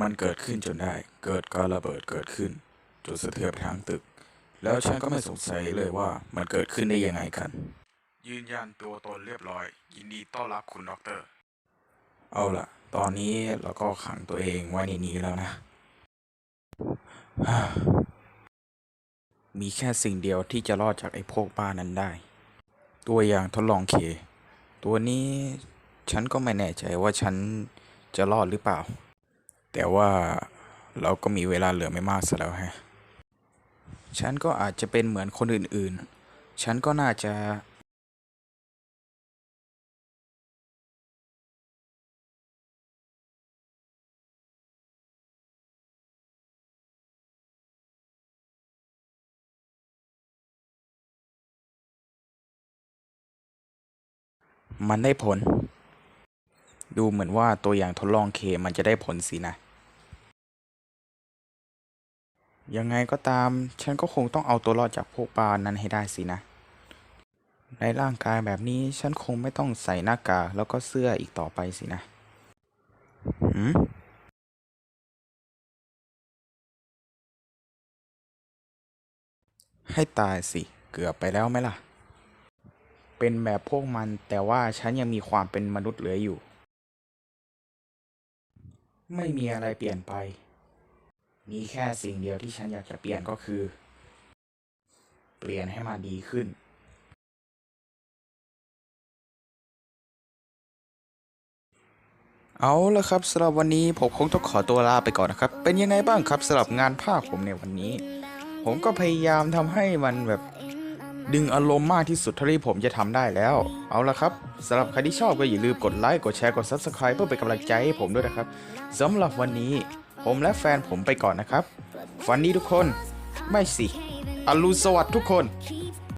มันเกิดขึ้นจนได้ เกิดการระเบิดเกิดขึ้นจนสะเทือนไปทั้งตึก แล้วฉันก็ไม่สงสัยเลยว่ามันเกิดขึ้นได้ยังไงกัน ยืนยันตัวตนเรียบร้อย ยินดีต้อนรับคุณด็อกเตอร์ เอาล่ะ ตอนนี้เราก็ขังตัวเองไว้ในนี้แล้วนะ มีแค่สิ่งเดียวที่จะรอดจากไอ้พวกบ้านั้นได้ ตัวอย่างทดลองเค ตัวนี้ฉันก็ไม่แน่ใจว่าฉันจะรอดหรือเปล่า แต่ว่าเราก็มีเวลาเหลือไม่มากซะแล้วฮะ ฉันก็อาจจะเป็นเหมือนคนอื่นๆ ฉันก็น่าจะมันได้ผล ดูเหมือนว่าตัวอย่างทดลองเคมันจะได้ผลสินะ ยังไงก็ตาม ฉันก็คงต้องเอาตัวรอดจากพวกปลานั้นให้ได้สินะ ในร่างกายแบบนี้ฉันคงไม่ต้องใส่หน้ากากแล้วก็เสื้ออีกต่อไปสินะหืมให้ตายสิ เกือบไปแล้วไหมล่ะ เป็นแบบพวกมันแต่ว่าฉันยังมีความเป็นมนุษย์เหลืออยู่ ไม่มีอะไรเปลี่ยนไป มีแค่สิ่งเดียวที่ฉันอยากจะเปลี่ยนก็คือ เปลี่ยนให้มันดีขึ้นเอาละครับสำหรับวันนี้ผมคงต้องขอตัวลาไปก่อนนะครับ เป็นยังไงบ้างครับสำหรับงานภาคผมในวันนี้ ผมก็พยายามทำให้มันแบบ ดึงอารมณ์มากที่สุดเท่าที่ผมจะทำได้แล้ว เอาละครับสำหรับใครที่ชอบก็อย่าลืมกดไลค์ กดแชร์ กด Subscribe เพื่อเป็นกำลังใจให้ผมด้วยนะครับสำหรับวันนี้ผมและแฟนผมไปก่อนนะครับฝันดีทุกคน ไม่สิอรุณสวัสดิ์ทุกคน